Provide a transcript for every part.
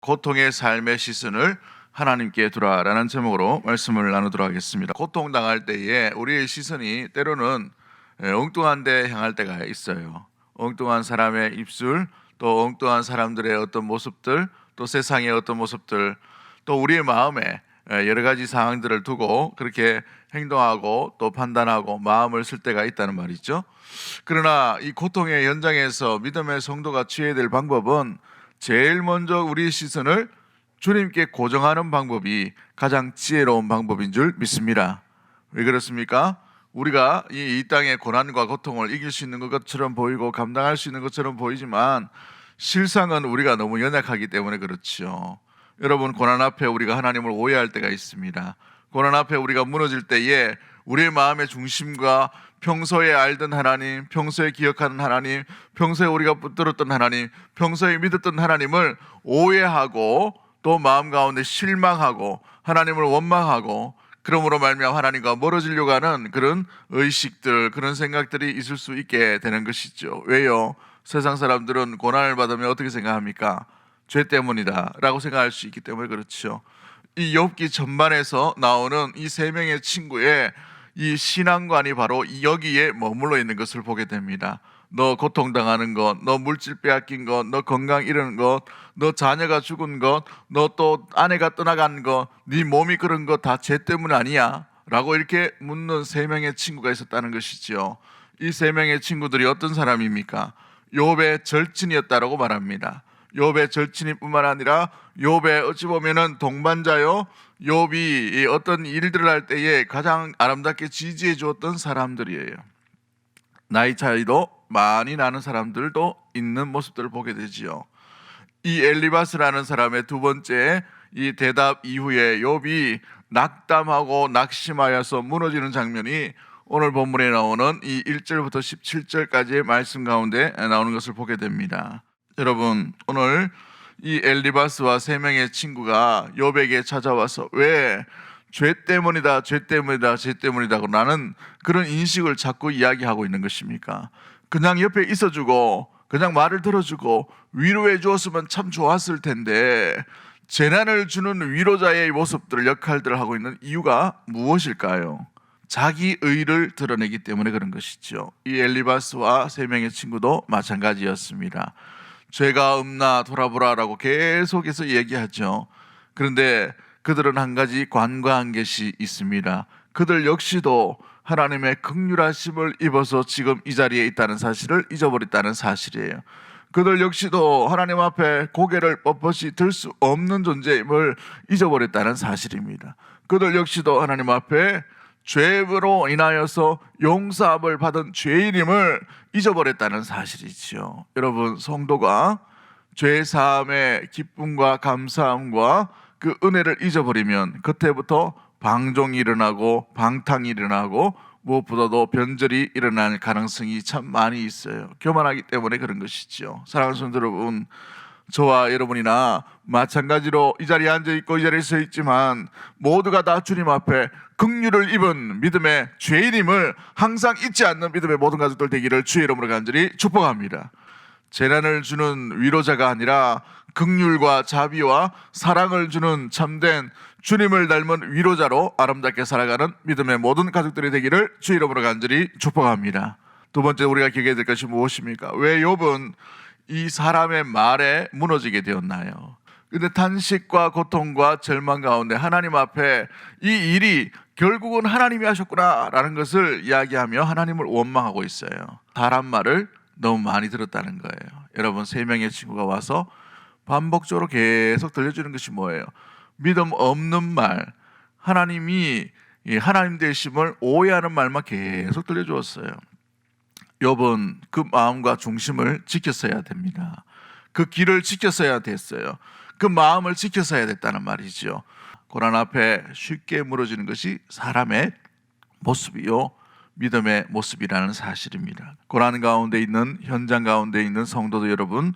고통의 삶의 시선을 하나님께 두라라는 제목으로 말씀을 나누도록 하겠습니다. 고통 당할 때에 우리의 시선이 때로는 예, 엉뚱한 데 향할 때가 있어요. 엉뚱한 사람의 입술, 또 엉뚱한 사람들의 어떤 모습들, 또 세상의 어떤 모습들, 또 우리의 마음에 예, 여러 가지 상황들을 두고 그렇게 행동하고 또 판단하고 마음을 쓸 때가 있다는 말이죠. 그러나 이 고통의 현장에서 믿음의 성도가 취해야 될 방법은 제일 먼저 우리의 시선을 주님께 고정하는 방법이 가장 지혜로운 방법인 줄 믿습니다. 왜 그렇습니까? 우리가 이, 이 땅의 고난과 고통을 이길 수 있는 것처럼 보이고 감당할 수 있는 것처럼 보이지만 실상은 우리가 너무 연약하기 때문에 그렇죠. 여러분 고난 앞에 우리가 하나님을 오해할 때가 있습니다. 고난 앞에 우리가 무너질 때에 우리의 마음의 중심과 평소에 알던 하나님, 평소에 기억하는 하나님, 평소에 우리가 붙들었던 하나님, 평소에 믿었던 하나님을 오해하고 또 마음 가운데 실망하고 하나님을 원망하고 그러므로 말미암아 하나님과 멀어지려고 하는 그런 의식들, 그런 생각들이 있을 수 있게 되는 것이죠. 왜요? 세상 사람들은 고난을 받으면 어떻게 생각합니까? 죄 때문이다라고 생각할 수 있기 때문에 그렇죠. 이 욥기 전반에서 나오는 이 세 명의 친구의 이 신앙관이 바로 이 여기에 머물러 있는 것을 보게 됩니다. 너 고통당하는 것, 너 물질 빼앗긴 것, 너 건강 잃은 것, 너 자녀가 죽은 것, 너 또 아내가 떠나간 것, 네 몸이 그런 것 다 죄 때문 아니야? 라고 이렇게 묻는 세 명의 친구가 있었다는 것이지요. 이 세 명의 친구들이 어떤 사람입니까? 욥의 절친이었다라고 말합니다. 욥의 절친이뿐만 아니라 욥의 어찌 보면은 동반자요. 욥이 이 어떤 일들을 할 때에 가장 아름답게 지지해 주었던 사람들이에요. 나이 차이도 많이 나는 사람들도 있는 모습들을 보게 되지요. 이 엘리바스라는 사람의 두 번째 이 대답 이후에 욥이 낙담하고 낙심하여서 무너지는 장면이 오늘 본문에 나오는 이 1절부터 17절까지의 말씀 가운데 나오는 것을 보게 됩니다. 여러분 오늘 이 엘리바스와 세 명의 친구가 욥에게 찾아와서 왜 죄 때문이다, 죄 때문이다, 죄 때문이다고 나는 그런 인식을 자꾸 이야기하고 있는 것입니까? 그냥 옆에 있어주고 그냥 말을 들어주고 위로해 주었으면 참 좋았을 텐데 재난을 주는 위로자의 모습들 역할들을 하고 있는 이유가 무엇일까요? 자기 의를 드러내기 때문에 그런 것이죠. 이 엘리바스와 세 명의 친구도 마찬가지였습니다. 죄가 없나 돌아보라라고 계속해서 얘기하죠. 그런데 그들은 한 가지 관과한 것이 있습니다. 그들 역시도 하나님의 극률하심을 입어서 지금 이 자리에 있다는 사실을 잊어버렸다는 사실이에요. 그들 역시도 하나님 앞에 고개를 뻣뻣이 들 수 없는 존재임을 잊어버렸다는 사실입니다. 그들 역시도 하나님 앞에 죄로 인하여서 용서함을 받은 죄인임을 잊어버렸다는 사실이지요. 여러분 성도가 죄 사함의 기쁨과 감사함과 그 은혜를 잊어버리면 그때부터 방종이 일어나고 방탕이 일어나고 무엇보다도 변절이 일어날 가능성이 참 많이 있어요. 교만하기 때문에 그런 것이지요. 사랑하는 성도 여러분, 저와 여러분이나 마찬가지로 이 자리에 앉아 있고 이 자리에 서 있지만 모두가 다 주님 앞에 극류를 입은 믿음의 죄인임을 항상 잊지 않는 믿음의 모든 가족들 되기를 주의 이름으로 간절히 축복합니다. 재난을 주는 위로자가 아니라 극률과 자비와 사랑을 주는 참된 주님을 닮은 위로자로 아름답게 살아가는 믿음의 모든 가족들이 되기를 주의 이름으로 간절히 축복합니다. 두 번째 우리가 기억해야 될 것이 무엇입니까? 왜 욥은 이 사람의 말에 무너지게 되었나요? 근데 탄식과 고통과 절망 가운데 하나님 앞에 이 일이 결국은 하나님이 하셨구나라는 것을 이야기하며 하나님을 원망하고 있어요. 사람 말을 너무 많이 들었다는 거예요. 여러분 세 명의 친구가 와서 반복적으로 계속 들려주는 것이 뭐예요? 믿음 없는 말, 하나님이 이 하나님 되심을 오해하는 말만 계속 들려주었어요. 욥은 그 마음과 중심을 지켰어야 됩니다. 그 길을 지켰어야 됐어요. 그 마음을 지켰어야 됐다는 말이죠. 고난 앞에 쉽게 무너지는 것이 사람의 모습이요. 믿음의 모습이라는 사실입니다. 고난 가운데 있는 현장 가운데 있는 성도도 여러분,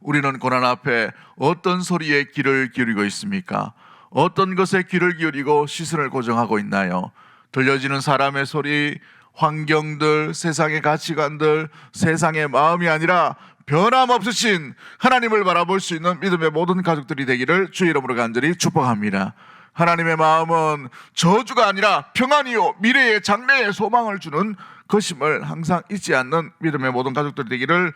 우리는 고난 앞에 어떤 소리에 귀를 기울이고 있습니까? 어떤 것에 귀를 기울이고 시선을 고정하고 있나요? 들려지는 사람의 소리, 환경들, 세상의 가치관들, 세상의 마음이 아니라 변함없으신 하나님을 바라볼 수 있는 믿음의 모든 가족들이 되기를 주의 이름으로 간절히 축복합니다. 하나님의 마음은 저주가 아니라 평안이요 미래의 장래의 소망을 주는 것임을 항상 잊지 않는 믿음의 모든 가족들이 되기를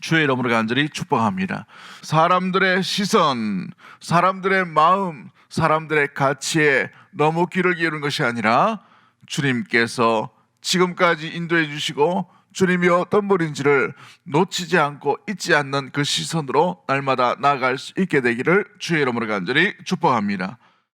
주의 이름으로 간절히 축복합니다. 사람들의 시선, 사람들의 마음, 사람들의 가치에 너무 귀를 기울이는 것이 아니라 주님께서 지금까지 인도해 주시고 주님이 어떤 분인지를 놓치지 않고 잊지 않는 그 시선으로 날마다 나아갈 수 있게 되기를 주의 이름으로 간절히 축복합니다.